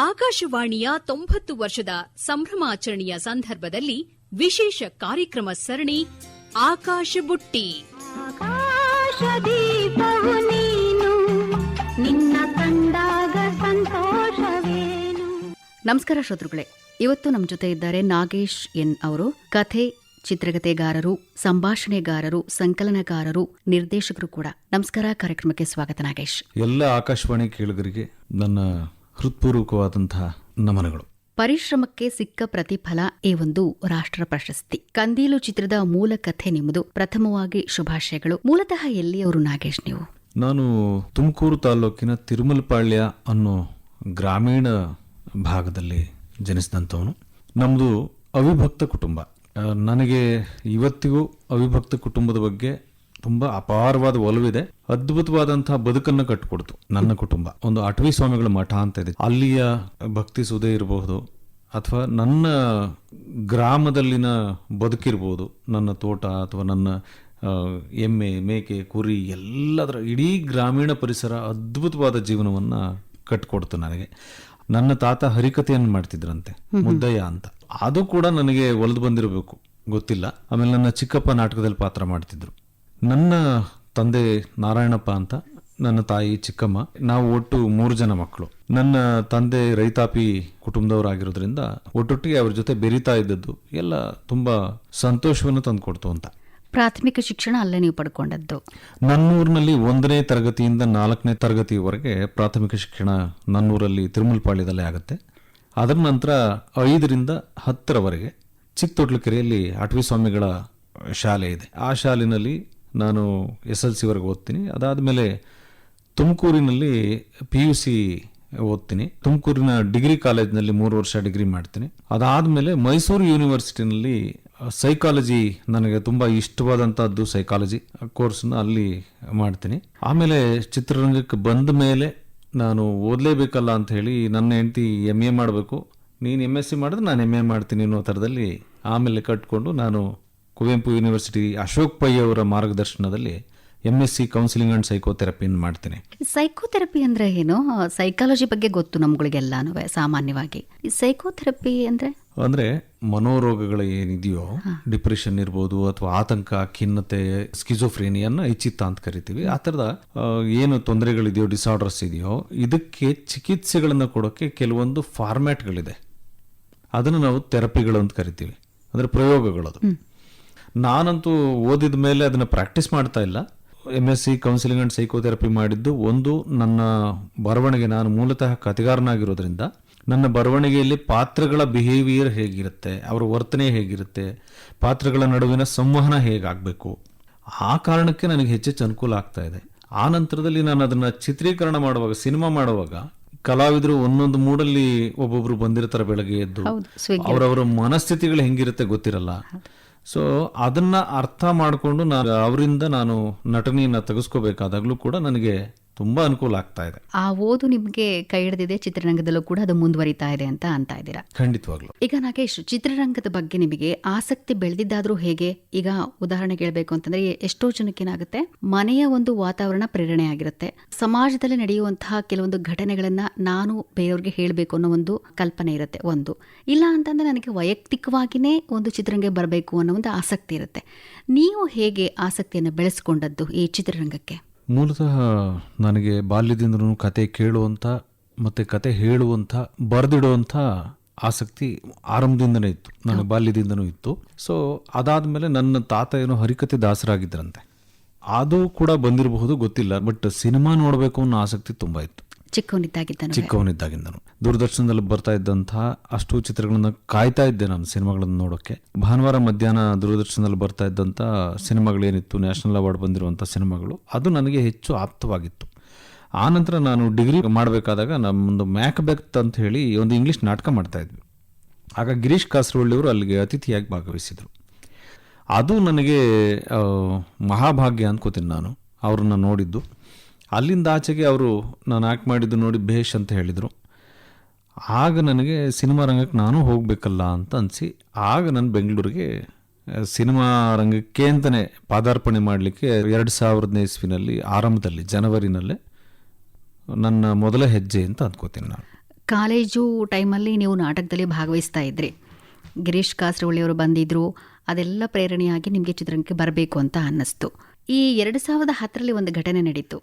ಆಕಾಶವಾಣಿಯ ತೊಂಬತ್ತು ವರ್ಷದ ಸಂಭ್ರಮಾಚರಣೆಯ ಸಂದರ್ಭದಲ್ಲಿ ವಿಶೇಷ ಕಾರ್ಯಕ್ರಮ ಸರಣಿ ಆಕಾಶ ಬುಟ್ಟಿ. ಆಕಾಶದೀಪವು ನೀನು ನಿನ್ನ ಕಂಡಾಗ ಸಂತೋಷವೇನು? ನಮಸ್ಕಾರ ಶ್ರೋತೃಗಳೇ ಇವತ್ತು ನಮ್ಮ ಜೊತೆ ಇದ್ದಾರೆ ನಾಗೇಶ್ ಎನ್ ಅವರು. ಕಥೆ ಚಿತ್ರಕಥೆಗಾರರು ಸಂಭಾಷಣೆಗಾರರು ಸಂಕಲನಕಾರರು ನಿರ್ದೇಶಕರು ಕೂಡ. ನಮಸ್ಕಾರ ಕಾರ್ಯಕ್ರಮಕ್ಕೆ ಸ್ವಾಗತ ನಾಗೇಶ್. ಎಲ್ಲ ಆಕಾಶವಾಣಿ ಕೇಳುಗರಿಗೆ ನನ್ನ ಹೃತ್ಪೂರ್ವಕವಾದಂತಹ ನಮನಗಳು. ಪರಿಶ್ರಮಕ್ಕೆ ಸಿಕ್ಕ ಪ್ರತಿಫಲ ಈ ಒಂದು ರಾಷ್ಟ್ರ ಪ್ರಶಸ್ತಿ. ಕಂದೀಲು ಚಿತ್ರದ ಮೂಲ ಕಥೆ ನಿಮ್ಮದು. ಪ್ರಥಮವಾಗಿ ಶುಭಾಶಯಗಳು. ಮೂಲತಃ ಎಲ್ಲಿಯವರು ನಾಗೇಶ್ ನೀವು? ನಾನು ತುಮಕೂರು ತಾಲೂಕಿನ ತಿರುಮಲಪಾಳ್ಯ ಅನ್ನೋ ಗ್ರಾಮೀಣ ಭಾಗದಲ್ಲಿ ಜನಿಸಿದಂಥವನು. ನಮ್ಮದು ಅವಿಭಕ್ತ ಕುಟುಂಬ. ನನಗೆ ಇವತ್ತಿಗೂ ಅವಿಭಕ್ತ ಕುಟುಂಬದ ಬಗ್ಗೆ ತುಂಬಾ ಅಪಾರವಾದ ಒಲವಿದೆ ಅದ್ಭುತವಾದಂತಹ ಬದುಕನ್ನು ಕಟ್ಟಿಕೊಡ್ತು ನನ್ನ ಕುಟುಂಬ. ಒಂದು ಅಟವಿ ಸ್ವಾಮಿಗಳ ಮಠ ಅಂತ ಇದೆ. ಅಲ್ಲಿಯ ಭಕ್ತಿ ಸುದೇ ಇರಬಹುದು ಅಥವಾ ನನ್ನ ಗ್ರಾಮದಲ್ಲಿನ ಬದುಕಿರ್ಬೋದು ನನ್ನ ತೋಟ ಅಥವಾ ನನ್ನ ಎಮ್ಮೆ ಮೇಕೆ ಕುರಿ ಎಲ್ಲದರ ಇಡೀ ಗ್ರಾಮೀಣ ಪರಿಸರ ಅದ್ಭುತವಾದ ಜೀವನವನ್ನು ಕಟ್ಕೊಡ್ತು ನನಗೆ. ನನ್ನ ತಾತ ಹರಿಕತೆಯನ್ನು ಮಾಡ್ತಿದ್ರಂತೆ ಮುದ್ದಯ್ಯ ಅಂತ. ಅದು ಕೂಡ ನನಗೆ ಒಲಿದು ಬಂದಿರಬೇಕು ಗೊತ್ತಿಲ್ಲ. ಆಮೇಲೆ ನನ್ನ ಚಿಕ್ಕಪ್ಪ ನಾಟಕದಲ್ಲಿ ಪಾತ್ರ ಮಾಡ್ತಿದ್ರು. ನನ್ನ ತಂದೆ ನಾರಾಯಣಪ್ಪ ಅಂತ ನನ್ನ ತಾಯಿ ಚಿಕ್ಕಮ್ಮ ನಾವು ಒಟ್ಟು ಮೂರು ಜನ ಮಕ್ಕಳು. ನನ್ನ ತಂದೆ ರೈತಾಪಿ ಕುಟುಂಬದವರಾಗಿರೋದ್ರಿಂದ ಒಟ್ಟೊಟ್ಟಿಗೆ ಅವ್ರ ಜೊತೆ ಬೆರೀತಾ ಇದ್ದದ್ದು ಎಲ್ಲ ತುಂಬಾ ಸಂತೋಷವನ್ನು ತಂದುಕೊಡ್ತು ಅಂತ. ಪ್ರಾಥಮಿಕ ಶಿಕ್ಷಣ ಅಲ್ಲೇ ನೀವು ಪಡ್ಕೊಂಡದ್ದು? ನನ್ನೂರಿನಲ್ಲಿ ಒಂದನೇ ತರಗತಿಯಿಂದ ನಾಲ್ಕನೇ ತರಗತಿವರೆಗೆ ಪ್ರಾಥಮಿಕ ಶಿಕ್ಷಣ ನನ್ನೂರಲ್ಲಿ ತಿರುಮಲಪಾಳ್ಯದಲ್ಲೇ ಆಗುತ್ತೆ. ಅದರ ನಂತರ ಐದರಿಂದ ಹತ್ತರವರೆಗೆ ಚಿಕ್ಕತೊಟ್ಲಕೆರೆಯಲ್ಲಿ ಅಟವಿ ಸ್ವಾಮಿಗಳ ಶಾಲೆ ಇದೆ. ಆ ಶಾಲೆಯಲ್ಲಿ ನಾನು ಎಸ್ ಎಲ್ ಸಿವರೆಗೆ ಓದ್ತೀನಿ. ಅದಾದಮೇಲೆ ತುಮಕೂರಿನಲ್ಲಿ ಪಿ ಯು ಸಿ ಓದ್ತೀನಿ. ತುಮಕೂರಿನ ಡಿಗ್ರಿ ಕಾಲೇಜ್ನಲ್ಲಿ ಮೂರು ವರ್ಷ ಡಿಗ್ರಿ ಮಾಡ್ತೀನಿ. ಅದಾದಮೇಲೆ ಮೈಸೂರು ಯೂನಿವರ್ಸಿಟಿನಲ್ಲಿ ಸೈಕಾಲಜಿ ನನಗೆ ತುಂಬ ಇಷ್ಟವಾದಂಥದ್ದು ಸೈಕಾಲಜಿ ಕೋರ್ಸನ್ನ ಅಲ್ಲಿ ಮಾಡ್ತೀನಿ. ಆಮೇಲೆ ಚಿತ್ರರಂಗಕ್ಕೆ ಬಂದ ಮೇಲೆ ನಾನು ಓದಲೇಬೇಕಲ್ಲ ಅಂತ ಹೇಳಿ ನನ್ನ ಹೆಂಡತಿ ಎಂ ಎ ಮಾಡಬೇಕು. ನೀನು ಎಂ ಎಸ್ ಸಿ ಮಾಡಿದ್ರೆ ನಾನು ಎಂ ಎ ಮಾಡ್ತೀನಿ ಅನ್ನೋ ಥರದಲ್ಲಿ ಆಮೇಲೆ ಕಟ್ಕೊಂಡು ನಾನು ಕುವೆಂಪು ಯೂನಿವರ್ಸಿಟಿ ಅಶೋಕ್ ಪೈ ಅವರ ಮಾರ್ಗದರ್ಶನದಲ್ಲಿ M S C counselling and ಸೈಕೋಥೆರಪಿಯನ್ನು ಮಾಡ್ತೀನಿ. ಸೈಕೋಥೆರಪಿ ಅಂದ್ರೆ ಏನು? ಸೈಕಾಲಜಿ ಬಗ್ಗೆ ಗೊತ್ತು ನಮ್ಗಳಿಗೆಲ್ಲಾನು ಸಾಮಾನ್ಯವಾಗಿ. ಈ ಸೈಕೋಥೆರಪಿ ಅಂದ್ರೆ? ಅಂದ್ರೆ ಮನೋರೋಗಗಳು ಏನಿದೆಯೋ ಡಿಪ್ರೆಷನ್ ಇರ್ಬೋದು ಅಥವಾ ಆತಂಕ ಖಿನ್ನತೆ ಸ್ಕಿಜೋಫ್ರೇನಿಯನ್ನ ಇಚ್ಚಿತ್ತ ಅಂತ ಕರಿತೀವಿ. ಆ ಥರದ ಏನು ತೊಂದರೆಗಳಿದೆಯೋ ಡಿಸಾರ್ಡರ್ಸ್ ಇದೆಯೋ ಇದಕ್ಕೆ ಚಿಕಿತ್ಸೆಗಳನ್ನು ಕೊಡೋಕ್ಕೆ ಕೆಲವೊಂದು ಫಾರ್ಮ್ಯಾಟ್ಗಳಿದೆ ಅದನ್ನು ನಾವು ಥೆರಪಿಗಳು ಅಂತ ಕರಿತೀವಿ. ಅಂದ್ರೆ ಪ್ರಯೋಗಗಳದು. ನಾನಂತೂ ಓದಿದ ಮೇಲೆ ಅದನ್ನ ಪ್ರಾಕ್ಟೀಸ್ ಮಾಡ್ತಾ ಇಲ್ಲ. M S C counselling and psychotherapy ಮಾಡಿದ್ದು ಒಂದು ನನ್ನ ಬರವಣಿಗೆ. ನಾನು ಮೂಲತಃ ಕತೆಗಾರನಾಗಿರೋದ್ರಿಂದ ನನ್ನ ಬರವಣಿಗೆಯಲ್ಲಿ ಪಾತ್ರಗಳ ಬಿಹೇವಿಯರ್ ಹೇಗಿರುತ್ತೆ ಅವರ ವರ್ತನೆ ಹೇಗಿರುತ್ತೆ ಪಾತ್ರಗಳ ನಡುವಿನ ಸಂವಹನ ಹೇಗಾಗಬೇಕು ಆ ಕಾರಣಕ್ಕೆ ನನಗೆ ಹೆಚ್ಚೆಚ್ಚು ಅನುಕೂಲ ಆಗ್ತಾ ಇದೆ. ಆ ನಂತರದಲ್ಲಿ ನಾನು ಅದನ್ನ ಚಿತ್ರೀಕರಣ ಮಾಡುವಾಗ ಸಿನಿಮಾ ಮಾಡುವಾಗ ಕಲಾವಿದರು ಒಂದೊಂದು ಮೂಡಲ್ಲಿ ಒಬ್ಬೊಬ್ರು ಬಂದಿರ್ತಾರೆ ಬೆಳಗ್ಗೆ ಎದ್ದು. ಅವರವರ ಮನಸ್ಥಿತಿಗಳು ಹೆಂಗಿರುತ್ತೆ ಗೊತ್ತಿರಲ್ಲ. ಸೊ ಅದನ್ನ ಅರ್ಥ ಮಾಡಿಕೊಂಡು ನಾನು ಅವರಿಂದ ನಾನು ನಟನೆಯನ್ನ ತೆಗೆಸ್ಕೋಬೇಕಾದಾಗ್ಲೂ ಕೂಡ ನನಗೆ ತುಂಬಾ ಅನುಕೂಲ ಆಗ್ತಾ ಇದೆ. ಆ ಓದು ನಿಮ್ಗೆ ಕೈ ಹಿಡಿದಿದೆ ಚಿತ್ರರಂಗದಲ್ಲೂ ಕೂಡ ಅದು ಮುಂದುವರಿತಾ ಇದೆ ಅಂತ ಅಂತ ಇದ್ದೀರಾ? ಖಂಡಿತವಾಗ್ಲು. ಈಗ ನಾಗೇಶ್ ಚಿತ್ರರಂಗದ ಬಗ್ಗೆ ನಿಮಗೆ ಆಸಕ್ತಿ ಬೆಳೆದಿದ್ದಾದ್ರೂ ಹೇಗೆ? ಈಗ ಉದಾಹರಣೆ ಹೇಳ್ಬೇಕು ಅಂತಂದ್ರೆ ಎಷ್ಟೋ ಜನಕ್ಕೇನಾಗುತ್ತೆ ಮನೆಯ ಒಂದು ವಾತಾವರಣ ಪ್ರೇರಣೆ ಆಗಿರುತ್ತೆ ಸಮಾಜದಲ್ಲಿ ನಡೆಯುವಂತಹ ಕೆಲವೊಂದು ಘಟನೆಗಳನ್ನ ನಾನು ಬೇರೆಯವ್ರಿಗೆ ಹೇಳಬೇಕು ಅನ್ನೋ ಒಂದು ಕಲ್ಪನೆ ಇರುತ್ತೆ ಒಂದು. ಇಲ್ಲ ಅಂತಂದ್ರೆ ನನಗೆ ವೈಯಕ್ತಿಕವಾಗಿನೇ ಒಂದು ಚಿತ್ರರಂಗ ಬರಬೇಕು ಅನ್ನೋ ಒಂದು ಆಸಕ್ತಿ ಇರುತ್ತೆ. ನೀವು ಹೇಗೆ ಆಸಕ್ತಿಯನ್ನು ಬೆಳೆಸ್ಕೊಂಡದ್ದು ಈ ಚಿತ್ರರಂಗಕ್ಕೆ? ಮೂಲತಃ ನನಗೆ ಬಾಲ್ಯದಿಂದಲೂ ಕತೆ ಕೇಳುವಂಥ ಮತ್ತು ಕತೆ ಹೇಳುವಂಥ ಬರೆದಿಡುವಂಥ ಆಸಕ್ತಿ ಆರಂಭದಿಂದನೇ ಇತ್ತು. ನನ್ನ ಬಾಲ್ಯದಿಂದನೂ ಇತ್ತು. ಸೊ ಅದಾದಮೇಲೆ ನನ್ನ ತಾತ ಏನೋ ಹರಿಕತೆ ದಾಸರಾಗಿದ್ದರಂತೆ. ಅದು ಕೂಡ ಬಂದಿರಬಹುದು ಗೊತ್ತಿಲ್ಲ ಬಟ್ ಸಿನಿಮಾ ನೋಡಬೇಕು ಅನ್ನೋ ಆಸಕ್ತಿ ತುಂಬ ಇತ್ತು. ಚಿಕ್ಕವನಿದ್ದಾಗಿದ್ದಾನು ನಾನು ದೂರದರ್ಶನದಲ್ಲಿ ಬರ್ತಾ ಇದ್ದಂತಹ ಅಷ್ಟು ಚಿತ್ರಗಳನ್ನ ಕಾಯ್ತಾ ಇದ್ದೆ ನಾನು ಸಿನಿಮಾಗಳನ್ನು ನೋಡೋಕ್ಕೆ. ಭಾನುವಾರ ಮಧ್ಯಾಹ್ನ ದೂರದರ್ಶನದಲ್ಲಿ ಬರ್ತಾ ಇದ್ದಂಥ ಸಿನಿಮಾಗಳೇನಿತ್ತು, ನ್ಯಾಷನಲ್ ಅವಾರ್ಡ್ ಬಂದಿರುವಂಥ ಸಿನಿಮಾಗಳು, ಅದು ನನಗೆ ಹೆಚ್ಚು ಆಪ್ತವಾಗಿತ್ತು. ಆನಂತರ ನಂತರ ನಾನು ಡಿಗ್ರಿ ಮಾಡಬೇಕಾದಾಗ ನಮ್ಮೊಂದು ಮ್ಯಾಕ್ ಬೆಕ್ತ್ ಅಂತ ಹೇಳಿ ಒಂದು ಇಂಗ್ಲೀಷ್ ನಾಟಕ ಮಾಡ್ತಾ ಇದ್ವಿ. ಆಗ ಗಿರೀಶ್ ಕಾಸರವಳ್ಳಿಯವರು ಅಲ್ಲಿಗೆ ಅತಿಥಿಯಾಗಿ ಭಾಗವಹಿಸಿದರು. ಅದು ನನಗೆ ಮಹಾಭಾಗ್ಯ ಅನ್ಕೋತೀನಿ ನಾನು. ಅವ್ರನ್ನ ನೋಡಿದ್ದು. ಅಲ್ಲಿಂದ ಆಚೆಗೆ ಅವರು ನಾನು ಆ್ಯಕ್ಟ್ ಮಾಡಿದ್ದು ನೋಡಿ ಭೇಷ್ ಅಂತ ಹೇಳಿದರು. ಆಗ ನನಗೆ ಸಿನಿಮಾ ರಂಗಕ್ಕೆ ನಾನು ಹೋಗಬೇಕಲ್ಲ ಅಂತ ಅನಿಸಿ, ಆಗ ನಾನು ಬೆಂಗಳೂರಿಗೆ ಸಿನಿಮಾ ರಂಗಕ್ಕೆ ಅಂತಲೇ ಪಾದಾರ್ಪಣೆ ಮಾಡಲಿಕ್ಕೆ ಎರಡು ಸಾವಿರದ ಇಸ್ವಿನಲ್ಲಿ ಆರಂಭದಲ್ಲಿ, ಜನವರಿನಲ್ಲೇ ನನ್ನ ಮೊದಲ ಹೆಜ್ಜೆ ಅಂತ ಅಂದ್ಕೋತೀನಿ ನಾನು. ಕಾಲೇಜು ಟೈಮಲ್ಲಿ ನೀವು ನಾಟಕದಲ್ಲಿ ಭಾಗವಹಿಸ್ತಾ ಇದ್ರಿ. ಗಿರೀಶ್ ಕಾಸರವಳ್ಳಿಯವರು ಬಂದಿದ್ದರು ಅದೆಲ್ಲ ಪ್ರೇರಣೆಯಾಗಿ ನಿಮಗೆ ಚಿತ್ರರಂಗಕ್ಕೆ ಬರಬೇಕು ಅಂತ ಅನ್ನಿಸ್ತು. ಈ ಎರಡು ಸಾವಿರದ ಹತ್ತರಲ್ಲಿ ಒಂದು ಘಟನೆ ನಡೀತು.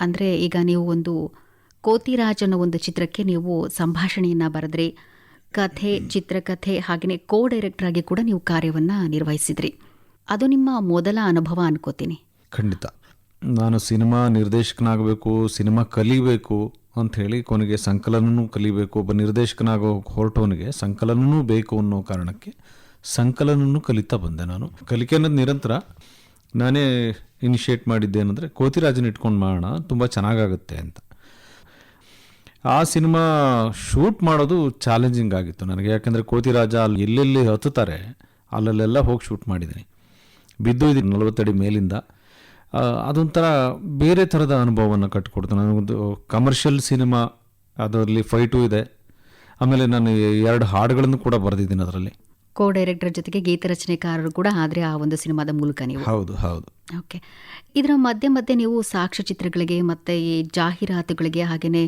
ಅಂದರೆ ಈಗ ನೀವು ಒಂದು ಕೋತಿರಾಜ್ ಅನ್ನೋ ಒಂದು ಚಿತ್ರಕ್ಕೆ ನೀವು ಸಂಭಾಷಣೆಯನ್ನು ಬರೆದ್ರಿ ಕಥೆ ಚಿತ್ರಕಥೆ ಹಾಗೆಯೇ ಕೋ ಡೈರೆಕ್ಟರ್ ಆಗಿ ಕೂಡ ನೀವು ಕಾರ್ಯವನ್ನು ನಿರ್ವಹಿಸಿದ್ರಿ. ಅದು ನಿಮ್ಮ ಮೊದಲ ಅನುಭವ ಅನ್ಕೋತೀನಿ. ಖಂಡಿತ. ನಾನು ಸಿನಿಮಾ ನಿರ್ದೇಶಕನಾಗಬೇಕು ಸಿನಿಮಾ ಕಲಿಬೇಕು ಅಂತ ಹೇಳಿ ಕೊನೆಗೆ ಸಂಕಲನನೂ ಕಲಿಬೇಕು ಒಬ್ಬ ನಿರ್ದೇಶಕನಾಗೋ ಹೊರಟವನಿಗೆ ಸಂಕಲನನೂ ಬೇಕು ಅನ್ನೋ ಕಾರಣಕ್ಕೆ ಸಂಕಲನನೂ ಕಲಿತಾ ಬಂದೆ ನಾನು. ಕಲಿಕೆ ಅನ್ನೋದು ನಿರಂತರ. ನಾನೇ ಇನಿಷಿಯೇಟ್ ಮಾಡಿದ್ದೆ ಕೋತಿರಾಜನ ಇಟ್ಕೊಂಡು ಮಾಡೋಣ, ತುಂಬ ಚೆನ್ನಾಗಾಗುತ್ತೆ ಅಂತ. ಆ ಸಿನಿಮಾ ಶೂಟ್ ಮಾಡೋದು ಚಾಲೆಂಜಿಂಗ್ ಆಗಿತ್ತು ನನಗೆ. ಯಾಕಂದರೆ ಕೋತಿರಾಜ ಅಲ್ಲಿ ಎಲ್ಲೆಲ್ಲಿ ಹತ್ತುತ್ತಾರೆ, ಅಲ್ಲಲ್ಲೆಲ್ಲ ಹೋಗಿ ಶೂಟ್ ಮಾಡಿದ್ದೀನಿ. ಬಿದ್ದು ಇದ್ದೀನಿ ನಲವತ್ತಡಿ ಮೇಲಿಂದ. ಅದೊಂಥರ ಬೇರೆ ಥರದ ಅನುಭವವನ್ನು ಕಟ್ಟಿಕೊಡ್ತು ನನಗೊಂದು ಕಮರ್ಷಿಯಲ್ ಸಿನಿಮಾ ಅದರಲ್ಲಿ ಫೈಟು ಇದೆ. ಆಮೇಲೆ ನಾನು ಎರಡು ಹಾಡುಗಳನ್ನು ಕೂಡ ಬರೆದಿದ್ದೀನಿ ಅದರಲ್ಲಿ. ಕೋ ಡೈರೆಕ್ಟರ್ ಜೊತೆಗೆ ಗೀತ ರಚನೆಕಾರರು ಕೂಡ ಆದರೆ ಆ ಒಂದು ಸಿನಿಮಾದ ಮೂಲಕ ನೀವು. ಹೌದು ಹೌದು. ಓಕೆ. ಇದರ ಮಧ್ಯೆ ಮಧ್ಯೆ ನೀವು ಸಾಕ್ಷ್ಯಚಿತ್ರಗಳಿಗೆ ಮತ್ತು ಈ ಜಾಹೀರಾತುಗಳಿಗೆ ಹಾಗೆಯೇ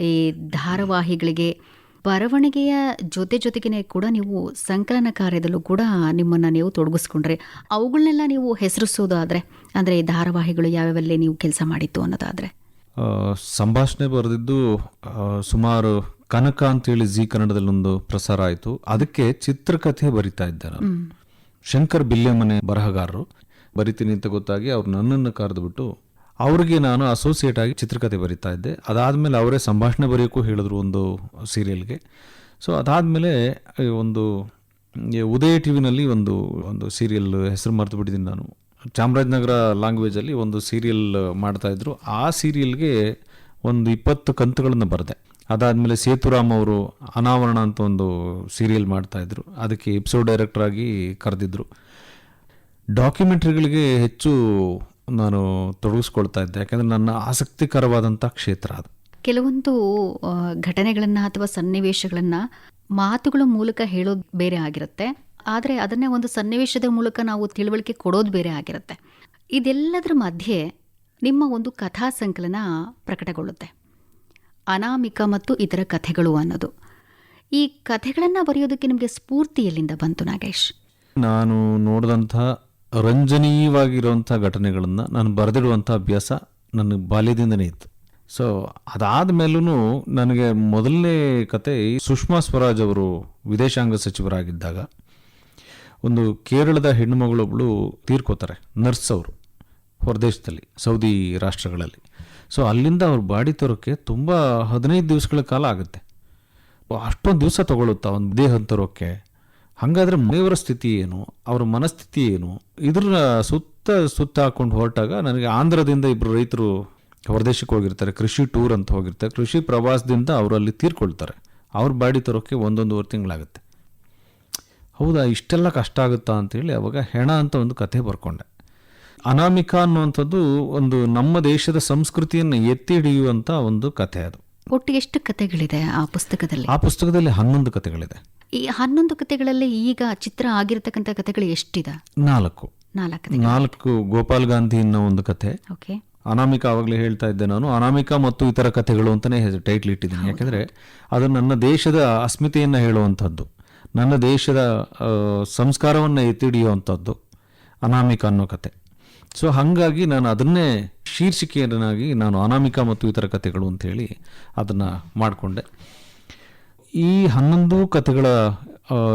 ಈ ಧಾರಾವಾಹಿಗಳಿಗೆ ಬರವಣಿಗೆಯ ಜೊತೆ ಜೊತೆಗೇ ಕೂಡ ನೀವು ಸಂಕಲನ ಕಾರ್ಯದಲ್ಲೂ ಕೂಡ ನಿಮ್ಮನ್ನು ನೀವು ತೊಡಗಿಸ್ಕೊಂಡ್ರೆ ಅವುಗಳನ್ನೆಲ್ಲ ನೀವು ಹೆಸರಿಸೋದಾದರೆ ಅಂದರೆ ಈ ಧಾರಾವಾಹಿಗಳು ಯಾವ್ಯಾವಲ್ಲಿ ನೀವು ಕೆಲಸ ಮಾಡಿತ್ತು ಅನ್ನೋದಾದರೆ? ಸಂಭಾಷಣೆ ಬರೆದಿದ್ದು ಸುಮಾರು ಕನಕ ಅಂತೇಳಿ ಜಿ ಕನ್ನಡದಲ್ಲಿ ಒಂದು ಪ್ರಸಾರ ಆಯಿತು. ಅದಕ್ಕೆ ಚಿತ್ರಕಥೆ ಬರಿತಾ ಇದ್ದಾರೆ ಶಂಕರ್ ಬಿಲ್ಲೆಮನೆ ಬರಹಗಾರರು. ಬರಿತೀನಿ ಅಂತ ಗೊತ್ತಾಗಿ ಅವ್ರು ನನ್ನನ್ನು ಕರೆದುಬಿಟ್ಟು ಅವ್ರಿಗೆ ನಾನು ಅಸೋಸಿಯೇಟ್ ಆಗಿ ಚಿತ್ರಕಥೆ ಬರಿತಾ ಇದ್ದೆ. ಅದಾದಮೇಲೆ ಅವರೇ ಸಂಭಾಷಣೆ ಬರೆಯೋಕ್ಕೂ ಹೇಳಿದ್ರು ಒಂದು ಸೀರಿಯಲ್ಗೆ ಸೊ ಅದಾದಮೇಲೆ ಒಂದು ಉದಯ ಟಿ ವಿನಲ್ಲಿ ಒಂದು ಒಂದು ಸೀರಿಯಲ್ ಹೆಸರು ಮರೆತು ಬಿಟ್ಟಿದ್ದೀನಿ ನಾನು. ಚಾಮರಾಜನಗರ ಲ್ಯಾಂಗ್ವೇಜಲ್ಲಿ ಒಂದು ಸೀರಿಯಲ್ ಮಾಡ್ತಾಯಿದ್ರು ಆ ಸೀರಿಯಲ್ಗೆ ಒಂದು ಇಪ್ಪತ್ತು ಕಂತುಗಳನ್ನು ಬರೆದೆ. ಅದಾದಮೇಲೆ ಸೇತುರಾಮ್ ಅವರು ಅನಾವರಣ ಅಂತ ಒಂದು ಸೀರಿಯಲ್ ಮಾಡ್ತಾಯಿದ್ರು ಅದಕ್ಕೆ ಎಪಿಸೋಡ್ ಡೈರೆಕ್ಟರ್ ಆಗಿ ಕರೆದಿದ್ದರು ಡಾಕ್ಯುಮೆಂಟ್ರಿಗಳಿಗೆ ಹೆಚ್ಚು ನಾನು ತೊಡಗಿಸ್ಕೊಳ್ತಾ ಇದ್ದೆ. ಯಾಕಂದರೆ ನನ್ನ ಆಸಕ್ತಿಕರವಾದಂಥ ಕ್ಷೇತ್ರ ಅದು. ಕೆಲವೊಂದು ಘಟನೆಗಳನ್ನು ಅಥವಾ ಸನ್ನಿವೇಶಗಳನ್ನು ಮಾತುಗಳ ಮೂಲಕ ಹೇಳೋದು ಬೇರೆ ಆಗಿರುತ್ತೆ. ಆದರೆ ಅದನ್ನೇ ಒಂದು ಸನ್ನಿವೇಶದ ಮೂಲಕ ನಾವು ತಿಳುವಳಿಕೆ ಕೊಡೋದು ಬೇರೆ ಆಗಿರುತ್ತೆ. ಇದೆಲ್ಲದರ ಮಧ್ಯೆ ನಿಮ್ಮ ಒಂದು ಕಥಾ ಸಂಕಲನ ಪ್ರಕಟಗೊಳ್ಳುತ್ತೆ. ಅನಾಮಿಕ ಮತ್ತು ಇತರ ಕಥೆಗಳು ಅನ್ನೋದು. ಈ ಕಥೆಗಳನ್ನು ಬರೆಯೋದಕ್ಕೆ ನಿಮಗೆ ಸ್ಫೂರ್ತಿ ಎಲ್ಲಿಂದ ಬಂತು ನಾಗೇಶ್? ನಾನು ನೋಡಿದಂಥ ರಂಜನೀಯವಾಗಿರುವಂಥ ಘಟನೆಗಳನ್ನು ನಾನು ಬರೆದಿಡುವಂಥ ಅಭ್ಯಾಸ ನನ್ನ ಬಾಲ್ಯದಿಂದನೇ ಇತ್ತು. ಸೊ ಅದಾದ ಮೇಲೂ ನನಗೆ ಮೊದಲನೇ ಕತೆ ಸುಷ್ಮಾ ಸ್ವರಾಜ್ ಅವರು ವಿದೇಶಾಂಗ ಸಚಿವರಾಗಿದ್ದಾಗ ಒಂದು ಕೇರಳದ ಹೆಣ್ಣುಮಗಳೊಬ್ಬಳು ತೀರ್ಕೋತಾರೆ, ನರ್ಸ್ ಅವರು, ಹೊರದೇಶದಲ್ಲಿ, ಸೌದಿ ರಾಷ್ಟ್ರಗಳಲ್ಲಿ. ಸೊ ಅಲ್ಲಿಂದ ಅವ್ರ ಬಾಡಿ ತರೋಕ್ಕೆ ತುಂಬ ಹದಿನೈದು ದಿವಸಗಳ ಕಾಲ ಆಗುತ್ತೆ. ಅಷ್ಟೊಂದು ದಿವಸ ತಗೊಳುತ್ತಾ ಒಂದು ದೇಹ ತರೋಕ್ಕೆ? ಹಾಗಾದ್ರೆ ಮನೆಯವರ ಸ್ಥಿತಿ ಏನು? ಅವರ ಮನಸ್ಥಿತಿ ಏನು? ಇದ್ರ ಸುತ್ತ ಸುತ್ತ ಹಾಕೊಂಡು ಹೊರಟಾಗ ನನಗೆ ಆಂಧ್ರದಿಂದ ಇಬ್ಬರು ರೈತರು ಹೊರದೇಶಕ್ಕೆ ಹೋಗಿರ್ತಾರೆ. ಕೃಷಿ ಟೂರ್ ಅಂತ ಹೋಗಿರ್ತಾರೆ. ಕೃಷಿ ಪ್ರವಾಸದಿಂದ ಅವರು ಅಲ್ಲಿ ತೀರ್ಕೊಳ್ತಾರೆ. ಅವ್ರ ಬಾಡಿ ತರೋಕ್ಕೆ ಒಂದೊಂದುವರೆ ತಿಂಗಳಾಗುತ್ತೆ. ಹೌದಾ, ಇಷ್ಟೆಲ್ಲ ಕಷ್ಟ ಆಗುತ್ತಾ ಅಂತೇಳಿ ಅವಾಗ ಹೆಣ ಅಂತ ಒಂದು ಕಥೆ ಬರ್ಕೊಂಡೆ. ಅನಾಮಿಕ ಅನ್ನುವಂಥದ್ದು ಒಂದು ನಮ್ಮ ದೇಶದ ಸಂಸ್ಕೃತಿಯನ್ನು ಎತ್ತಿ ಹಿಡಿಯುವಂಥ ಒಂದು ಕಥೆ ಅದು. ಒಟ್ಟು ಎಷ್ಟು ಕಥೆಗಳಿದೆ ಆ ಪುಸ್ತಕದಲ್ಲಿ? ಆ ಪುಸ್ತಕದಲ್ಲಿ ಹನ್ನೊಂದು ಕಥೆಗಳಿದೆ. ಈ ಹನ್ನೊಂದು ಕಥೆಗಳಲ್ಲಿ ಈಗ ಚಿತ್ರ ಆಗಿರತಕ್ಕಂಥ ಕಥೆಗಳು ಎಷ್ಟಿದೆ? ನಾಲ್ಕು. ನಾಲ್ಕು ನಾಲ್ಕು ಗೋಪಾಲ್ ಗಾಂಧಿ ಅನ್ನೋ ಒಂದು ಕಥೆ. ಓಕೆ. ಅನಾಮಿಕ ಆವಾಗಲೇ ಹೇಳ್ತಾ ಇದ್ದೆ ನಾನು. ಅನಾಮಿಕ ಮತ್ತು ಇತರ ಕಥೆಗಳು ಅಂತಲೇ ಟೈಟ್ಲ್ ಇಟ್ಟಿದ್ದೀನಿ. ಯಾಕೆಂದರೆ ಅದು ನನ್ನ ದೇಶದ ಅಸ್ಮಿತೆಯನ್ನು ಹೇಳುವಂಥದ್ದು. ನನ್ನ ದೇಶದ ಸಂಸ್ಕಾರವನ್ನು ಎತ್ತಿ ಹಿಡಿಯುವಂಥದ್ದು ಅನಾಮಿಕ ಅನ್ನೋ ಕತೆ ಸೊ ಹಾಗಾಗಿ ನಾನು ಅದನ್ನೇ ಶೀರ್ಷಿಕೆಯನ್ನಾಗಿ ನಾನು ಅನಾಮಿಕ ಮತ್ತು ಇತರ ಕಥೆಗಳು ಅಂತೇಳಿ ಅದನ್ನು ಮಾಡಿಕೊಂಡೆ. ಈ ಹನ್ನೊಂದು ಕಥೆಗಳ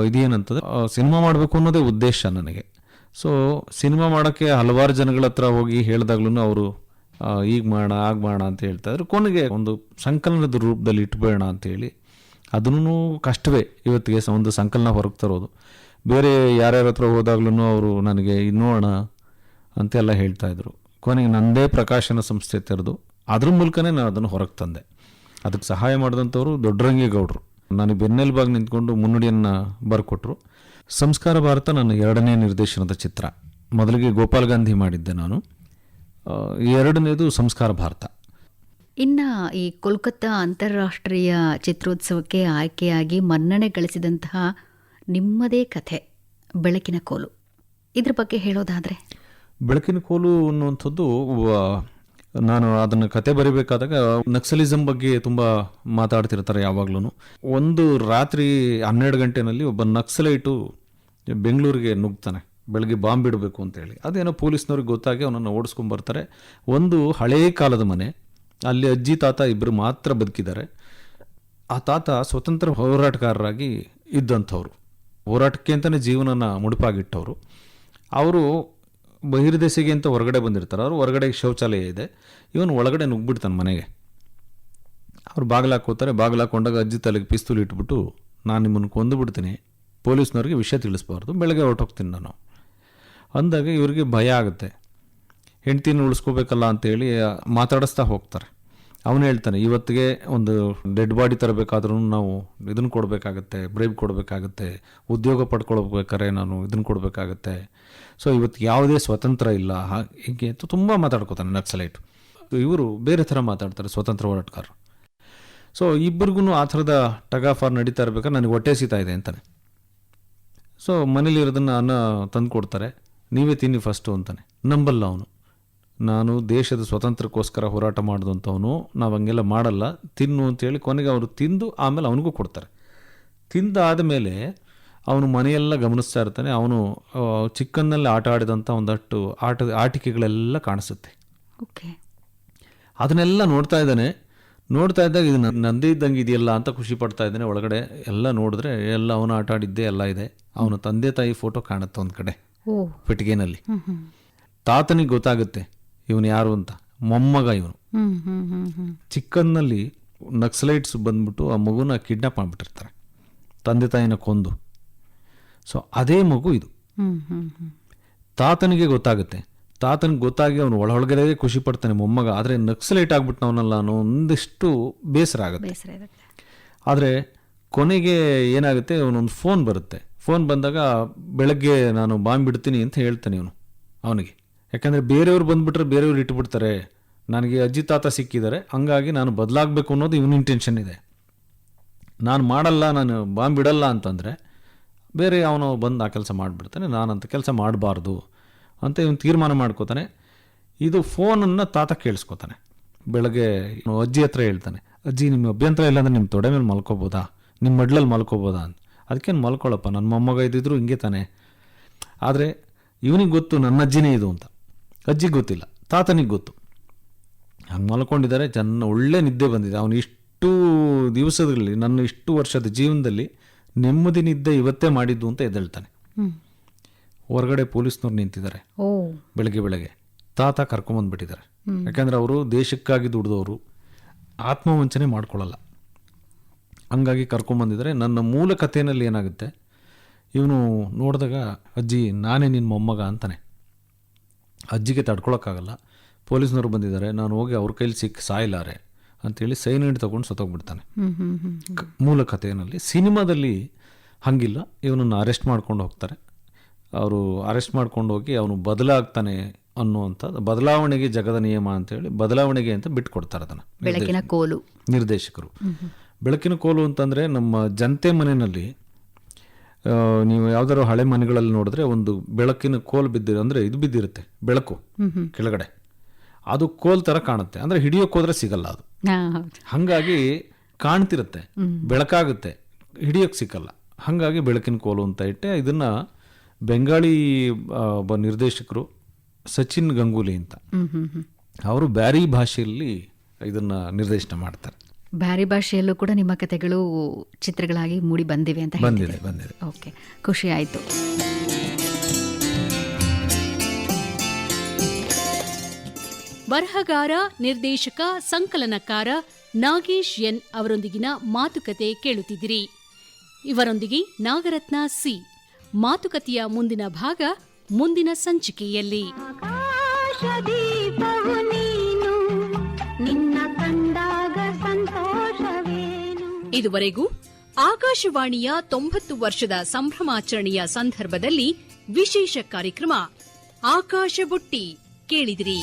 ಇದೇನಂತಂದರೆ ಸಿನಿಮಾ ಮಾಡಬೇಕು ಅನ್ನೋದೇ ಉದ್ದೇಶ ನನಗೆ. ಸೊ ಸಿನಿಮಾ ಮಾಡೋಕ್ಕೆ ಹಲವಾರು ಜನಗಳ ಹತ್ರ ಹೋಗಿ ಹೇಳಿದಾಗ್ಲೂ ಅವರು ಈಗ ಮಾಡೋಣ ಆಗ ಮಾಡೋಣ ಅಂತ ಹೇಳ್ತಾ ಇದ್ರು. ಕೊನೆಗೆ ಒಂದು ಸಂಕಲನದ ರೂಪದಲ್ಲಿ ಇಟ್ಬೇಡ ಅಂತೇಳಿ ಅದನ್ನು ಕಷ್ಟವೇ ಇವತ್ತಿಗೆ ಒಂದು ಸಂಕಲನ ಹೊರಗೆ ತರೋದು. ಬೇರೆ ಯಾರ್ಯಾರ ಹತ್ರ ಹೋದಾಗ್ಲೂ ಅವರು ನನಗೆ ಇನ್ನೋಣ ಅಂತೆಲ್ಲ ಹೇಳ್ತಾ ಇದ್ರು. ಕೊನೆಗೆ ನನ್ನದೇ ಪ್ರಕಾಶನ ಸಂಸ್ಥೆ ತೆರೆದು ಅದ್ರ ಮೂಲಕನೇ ನಾನು ಅದನ್ನು ಹೊರಗೆ ತಂದೆ. ಅದಕ್ಕೆ ಸಹಾಯ ಮಾಡಿದಂಥವ್ರು ದೊಡ್ಡರಂಗೇಗೌಡರು. ನನಗೆ ಬೆನ್ನೆಲುಬಾಗಿ ನಿಂತ್ಕೊಂಡು ಮುನ್ನುಡಿಯನ್ನು ಬರ್ಕೊಟ್ರು. ಸಂಸ್ಕಾರ ಭಾರತ ನನ್ನ ಎರಡನೇ ನಿರ್ದೇಶನದ ಚಿತ್ರ. ಮೊದಲಿಗೆ ಗೋಪಾಲ್ ಗಾಂಧಿ ಮಾಡಿದ್ದೆ ನಾನು. ಎರಡನೇದು ಸಂಸ್ಕಾರ ಭಾರತ. ಇನ್ನು ಈ ಕೋಲ್ಕತ್ತಾ ಅಂತಾರಾಷ್ಟ್ರೀಯ ಚಿತ್ರೋತ್ಸವಕ್ಕೆ ಆಯ್ಕೆಯಾಗಿ ಮನ್ನಣೆ ಗಳಿಸಿದಂತಹ ನಿಮ್ಮದೇ ಕಥೆ, ಬೆಳಕಿನ ಕೋಲು. ಇದ್ರ ಬಗ್ಗೆ ಹೇಳೋದಾದ್ರೆ? ಬೆಳಕಿನ ಕೋಲು ಅನ್ನುವಂಥದ್ದು ನಾನು ಅದನ್ನ ಕತೆ ಬರಿಬೇಕಾದಾಗ ನಕ್ಸಲಿಸಂ ಬಗ್ಗೆ ತುಂಬ ಮಾತಾಡ್ತಿರ್ತಾರೆ ಯಾವಾಗ್ಲೂ ಒಂದು ರಾತ್ರಿ ಹನ್ನೆರಡು ಗಂಟೆನಲ್ಲಿ ಒಬ್ಬ ನಕ್ಸಲೈಟು ಬೆಂಗಳೂರಿಗೆ ನುಗ್ತಾನೆ. ಬೆಳಗ್ಗೆ ಬಾಂಬ್ ಇಡಬೇಕು ಅಂತೇಳಿ. ಅದೇನೋ ಪೊಲೀಸ್ನವ್ರಿಗೆ ಗೊತ್ತಾಗಿ ಅವನನ್ನು ಓಡಿಸ್ಕೊಂಬರ್ತಾರೆ. ಒಂದು ಹಳೇ ಕಾಲದ ಮನೆ. ಅಲ್ಲಿ ಅಜ್ಜಿ, ತಾತ ಇಬ್ಬರು ಮಾತ್ರ ಬದುಕಿದ್ದಾರೆ. ಆ ತಾತ ಸ್ವತಂತ್ರ ಹೋರಾಟಗಾರರಾಗಿ ಇದ್ದಂಥವ್ರು. ಹೋರಾಟಕ್ಕೆ ಅಂತಲೇ ಜೀವನನ ಮುಡುಪಾಗಿಟ್ಟವರು. ಅವರು ಬಹಿರ್ದೇಶಿಗೆ ಅಂತ ಹೊರಗಡೆ ಬಂದಿರ್ತಾರೆ. ಅವರು ಹೊರಗಡೆ ಶೌಚಾಲಯ ಇದೆ. ಇವನು ಒಳಗಡೆ ನುಗ್ಬಿಡ್ತಾನೆ ಮನೆಗೆ. ಅವ್ರು ಬಾಗಿಲು ಹಾಕೋತಾರೆ ಬಾಗಿಲು ಹಾಕೊಂಡಾಗ ಅಜ್ಜಿ ತಲೆಗೆ ಪಿಸ್ತೂಲ್ ಇಟ್ಬಿಟ್ಟು ನಾನು ನಿಮ್ಮನ್ನು ಕೊಂದು ಬಿಡ್ತೀನಿ. ಪೊಲೀಸ್ನವ್ರಿಗೆ ವಿಷಯ ತಿಳಿಸ್ಬಾರ್ದು. ಬೆಳಗ್ಗೆ ಹೊರಟೋಗ್ತೀನಿ ನಾನು. ಅಂದಾಗ ಇವರಿಗೆ ಭಯ ಆಗುತ್ತೆ. ಹೆಂಡ್ತಿನ ಉಳಿಸ್ಕೋಬೇಕಲ್ಲ ಅಂತೇಳಿ ಮಾತಾಡಿಸ್ತಾ ಹೋಗ್ತಾರೆ. ಅವನು ಹೇಳ್ತಾನೆ, ಇವತ್ತಿಗೆ ಒಂದು ಡೆಡ್ ಬಾಡಿ ತರಬೇಕಾದ್ರೂ ನಾವು ಇದನ್ನು ಕೊಡಬೇಕಾಗತ್ತೆ ಬ್ರೇಬ್ ಕೊಡಬೇಕಾಗತ್ತೆ, ಉದ್ಯೋಗ ಪಡ್ಕೊಳ್ಬೇಕಾದ್ರೆ ನಾನು ಇದನ್ನು ಕೊಡಬೇಕಾಗತ್ತೆ. ಸೊ ಇವತ್ತು ಯಾವುದೇ ಸ್ವತಂತ್ರ ಇಲ್ಲ. ಹಾಗೆ ಹೀಗೆ ತುಂಬ ಮಾತಾಡ್ಕೋತಾನೆ ನಕ್ಸಲೈಟ್. ಇವರು ಬೇರೆ ಥರ ಮಾತಾಡ್ತಾರೆ, ಸ್ವತಂತ್ರ ಹೋರಾಟಗಾರರು. ಸೊ ಇಬ್ಬರಿಗೂ ಆ ಥರದ ಟಗಾಫಾರ್ ನಡೀತಾ ಇರ್ಬೇಕಾದ್ರೆ ನನಗೆ ಹೊಟ್ಟೆ ಸೀತಾ ಇದೆ ಅಂತಾನೆ. ಸೊ ಮನೇಲಿರೋದನ್ನು ಅನ್ನ ತಂದು ಕೊಡ್ತಾರೆ ನೀವೇ ತಿನ್ನಿ ಫಸ್ಟು ಅಂತಾನೆ. ನಂಬಲ್ಲ ಅವನು. ನಾನು ದೇಶದ ಸ್ವಾತಂತ್ರ್ಯಕ್ಕೋಸ್ಕರ ಹೋರಾಟ ಮಾಡಿದಂಥವನು ನಾವು ಹಂಗೆಲ್ಲ ಮಾಡಲ್ಲ ತಿನ್ನು ಅಂತೇಳಿ ಕೊನೆಗೆ ಅವರು ತಿಂದು ಆಮೇಲೆ ಅವನಿಗೂ ಕೊಡ್ತಾರೆ. ತಿಂದಾದ ಮೇಲೆ ಅವನು ಮನೆಯೆಲ್ಲ ಗಮನಿಸ್ತಾ ಇರ್ತಾನೆ ಅವನು ಚಿಕ್ಕನ್ನಲ್ಲಿ ಆಟ ಆಡಿದಂಥ ಒಂದಷ್ಟು ಆಟ ಆಟಿಕೆಗಳೆಲ್ಲ ಕಾಣಿಸುತ್ತೆ. ಓಕೆ. ಅದನ್ನೆಲ್ಲ ನೋಡ್ತಾ ಇದ್ದಾನೆ. ನೋಡ್ತಾ ಇದ್ದಾಗ ಇದು ನಂದೇ ಇದ್ದಂಗೆ ಇದೆಯಲ್ಲ ಅಂತ ಖುಷಿ ಪಡ್ತಾ ಇದ್ದಾನೆ. ಒಳಗಡೆ ಎಲ್ಲ ನೋಡಿದ್ರೆ ಎಲ್ಲ ಅವನು ಆಟ ಆಡಿದ್ದೇ ಎಲ್ಲ ಇದೆ. ಅವನ ತಂದೆ ತಾಯಿ ಫೋಟೋ ಕಾಣುತ್ತೆ ಒಂದು ಕಡೆ. ಪೆಟ್ಟಿಗೆನಲ್ಲಿ. ತಾತನಿಗೆ ಗೊತ್ತಾಗುತ್ತೆ. ಇವನು ಯಾರು ಅಂತ? ಮೊಮ್ಮಗ ಇವನು. ಚಿಕ್ಕನ್ನಲ್ಲಿ ನಕ್ಸಲೈಟ್ಸ್ ಬಂದ್ಬಿಟ್ಟು ಆ ಮಗುನ ಕಿಡ್ನಾಪ್ ಮಾಡಿಬಿಟ್ಟಿರ್ತಾರೆ. ತಂದೆ ತಾಯಿನ ಕೊಂದು. ಸೊ ಅದೇ ಮಗು ಇದು. ತಾತನಿಗೆ ಗೊತ್ತಾಗುತ್ತೆ. ತಾತನಿಗೆ ಗೊತ್ತಾಗಿ ಅವನು ಒಳಗಡೆ ಖುಷಿ ಪಡ್ತಾನೆ ಮೊಮ್ಮಗ. ಆದರೆ ನಕ್ಸಲೈಟ್ ಆಗ್ಬಿಟ್ಟನವನಲ್ಲ ಅನ್ನೋ ಒಂದಿಷ್ಟು ಬೇಸರ ಆಗುತ್ತೆ. ಆದರೆ ಕೊನೆಗೆ ಏನಾಗುತ್ತೆ? ಅವನೊಂದು ಫೋನ್ ಬರುತ್ತೆ. ಫೋನ್ ಬಂದಾಗ ಬೆಳಗ್ಗೆ ನಾನು ಬಾಂಬ್ ಬಿಡ್ತೀನಿ ಅಂತ ಹೇಳ್ತಾನೆ ಇವನು ಅವನಿಗೆ. ಯಾಕಂದರೆ ಬೇರೆಯವ್ರು ಬಂದುಬಿಟ್ರೆ ಬೇರೆಯವ್ರು ಇಟ್ಬಿಡ್ತಾರೆ. ನನಗೆ ಅಜ್ಜಿ ತಾತ ಸಿಕ್ಕಿದ್ದಾರೆ, ಹಾಗಾಗಿ ನಾನು ಬದಲಾಗಬೇಕು ಅನ್ನೋದು ಇವನ ಇಂಟೆನ್ಷನ್ ಇದೆ. ನಾನು ಮಾಡಲ್ಲ, ನಾನು ಬಾಂಬ್ ಬಿಡಲ್ಲ ಅಂತಂದರೆ ಬೇರೆ ಅವನು ಬಂದು ಆ ಕೆಲಸ ಮಾಡಿಬಿಡ್ತಾನೆ, ನಾನಂತ ಕೆಲಸ ಮಾಡಬಾರ್ದು ಅಂತ ಇವನು ತೀರ್ಮಾನ ಮಾಡ್ಕೋತಾನೆ. ಇದು ಫೋನನ್ನು ತಾತ ಕೇಳಿಸ್ಕೊತಾನೆ. ಬೆಳಗ್ಗೆ ಅಜ್ಜಿ ಹತ್ರ ಹೇಳ್ತಾನೆ, ಅಜ್ಜಿ, ನಿಮ್ಮ ಅಭ್ಯಂತರ ಇಲ್ಲ ಅಂದರೆ ನಿಮ್ಮ ತೊಡೆ ಮೇಲೆ ಮಲ್ಕೋಬೋದಾ? ನಿಮ್ಮ ಮಡ್ಲಲ್ಲಿ ಮಲ್ಕೋಬೋದಾ? ಅಂತ. ಅದಕ್ಕೇನು ಮಲ್ಕೊಳ್ಳಪ್ಪ ನನ್ನ ಮೊಮ್ಮಗ ಇದ್ದಿದ್ರು ಹಿಂಗೆ ತಾನೆ. ಆದರೆ, ಇವನಿಗೆ ಗೊತ್ತು ನನ್ನ ಅಜ್ಜಿನೇ ಇದು ಅಂತ. ಅಜ್ಜಿಗೆ ಗೊತ್ತಿಲ್ಲ ತಾತನಿಗೆ ಗೊತ್ತು. ಹಂಗೆ ಮಲ್ಕೊಂಡಿದ್ದಾರೆ ಚೆನ್ನ ಒಳ್ಳೆ ನಿದ್ದೆ ಬಂದಿದೆ. ಅವನು ಇಷ್ಟು ದಿವಸದಲ್ಲಿ ನನ್ನ ಇಷ್ಟು ವರ್ಷದ ಜೀವನದಲ್ಲಿ ನೆಮ್ಮದಿ ನಿದ್ದೆ ಇವತ್ತೇ ಮಾಡಿದ್ದು ಅಂತ ಎದ್ದೇಳ್ತಾನೆ ಹೊರಗಡೆ ಪೊಲೀಸ್ನವ್ರು ನಿಂತಿದ್ದಾರೆ. ಬೆಳಗ್ಗೆ ಬೆಳಗ್ಗೆ. ತಾತ ಕರ್ಕೊಂಬಂದ್ಬಿಟ್ಟಿದ್ದಾರೆ ಯಾಕಂದ್ರೆ ಅವರು ದೇಶಕ್ಕಾಗಿ ದುಡಿದವರು ಆತ್ಮವಂಚನೆ ಮಾಡ್ಕೊಳ್ಳಲ್ಲ ಹಂಗಾಗಿ ಕರ್ಕೊಂಬಂದಿದ್ದಾರೆ ನನ್ನ ಮೂಲ ಕಥೆಯಲ್ಲಿ ಏನಾಗುತ್ತೆ? ಇವನು ನೋಡಿದಾಗ ಅಜ್ಜಿ ನಾನೇ ನಿನ್ನ ಮೊಮ್ಮಗ ಅಂತಾನೆ. ಅಜ್ಜಿಗೆ ತಡ್ಕೊಳಕ್ಕಾಗಲ್ಲ. ಪೊಲೀಸ್ನವ್ರು ಬಂದಿದ್ದಾರೆ ನಾನು ಹೋಗಿ ಅವ್ರ ಕೈಲಿ ಸಿಕ್ಕಿ ಸಾಯ್ಲಾರೆ ಅಂತೇಳಿ ಸೈನೈಡ್ ತೊಗೊಂಡು ಸತ್ತೋಗ್ಬಿಡ್ತಾನೆ. ಮೂಲ ಕಥೆಯಲ್ಲಿ ಸಿನಿಮಾದಲ್ಲಿ ಹಂಗಿಲ್ಲ ಇವನನ್ನು ಅರೆಸ್ಟ್ ಮಾಡ್ಕೊಂಡು ಹೋಗ್ತಾರೆ. ಅವರು ಅರೆಸ್ಟ್ ಮಾಡ್ಕೊಂಡು ಹೋಗಿ ಅವನು ಬದಲಾಗ್ತಾನೆ ಅನ್ನುವಂಥದ್ದು ಬದಲಾವಣೆಗೆ ಜಗದ ನಿಯಮ ಅಂತೇಳಿ ಬದಲಾವಣೆಗೆ ಅಂತ ಬಿಟ್ಕೊಡ್ತಾರೆ ಅದನ್ನು. ಬೆಳಕಿನ ಕೋಲು. ನಿರ್ದೇಶಕರು. ಬೆಳಕಿನ ಕೋಲು ಅಂತಂದರೆ ನಮ್ಮ ಜನತೆ ಮನೆಯಲ್ಲಿ ನೀವು ಯಾವ್ದಾದ್ರು ಹಳೆ ಮನೆಗಳಲ್ಲಿ ನೋಡಿದ್ರೆ ಒಂದು ಬೆಳಕಿನ ಕೋಲ್ ಬಿದ್ದಿರೋ ಅಂದರೆ ಇದು ಬಿದ್ದಿರುತ್ತೆ ಬೆಳಕು ಕೆಳಗಡೆ. ಅದು ಕೋಲ್ ಥರ ಕಾಣುತ್ತೆ. ಅಂದರೆ ಹಿಡಿಯೋಕೆ ಹೋದ್ರೆ ಸಿಗಲ್ಲ ಅದು. ಹಾಗಾಗಿ ಕಾಣ್ತಿರುತ್ತೆ ಬೆಳಕಾಗುತ್ತೆ ಹಿಡಿಯೋಕೆ ಸಿಕ್ಕಲ್ಲ ಹಾಗಾಗಿ ಬೆಳಕಿನ ಕೋಲು ಅಂತ ಇಟ್ಟೆ ಇದನ್ನ ಬೆಂಗಾಳಿ ಒಬ್ಬ ನಿರ್ದೇಶಕರು ಸಚಿನ್ ಗಂಗೂಲಿ ಅಂತ. ಅವರು ಬ್ಯಾರಿ ಭಾಷೆಯಲ್ಲಿ ಇದನ್ನ ನಿರ್ದೇಶನ ಮಾಡ್ತಾರೆ. ಬ್ಯಾರಿ ಭಾಷೆಯಲ್ಲೂ ಕೂಡ ನಿಮ್ಮ ಕಥೆಗಳು ಚಿತ್ರಗಳಾಗಿ ಮೂಡಿ ಬಂದಿವೆ ಅಂತ ಬಂದಿದೆ ಬಂದಿದೆ. ಓಕೆ ಖುಷಿ ಆಯ್ತು. ಬರಹಗಾರ ನಿರ್ದೇಶಕ ಸಂಕಲನಕಾರ ನಾಗೇಶ್ ಎನ್ ಅವರೊಂದಿಗಿನ ಮಾತುಕತೆ ಕೇಳುತ್ತಿದ್ದಿರಿ. ಇವರೊಂದಿಗೆ ನಾಗರತ್ನ ಸಿ. ಮಾತುಕತೆಯ ಮುಂದಿನ ಭಾಗ ಮುಂದಿನ ಸಂಚಿಕೆಯಲ್ಲಿ. ಇದುವರೆಗೂ ಆಕಾಶವಾಣಿಯ ತೊಂಬತ್ತು ವರ್ಷದ ಸಂಭ್ರಮಾಚರಣೆಯ ಸಂದರ್ಭದಲ್ಲಿ ವಿಶೇಷ ಕಾರ್ಯಕ್ರಮ ಆಕಾಶ ಬುಟ್ಟಿ ಕೇಳಿದಿರಿ.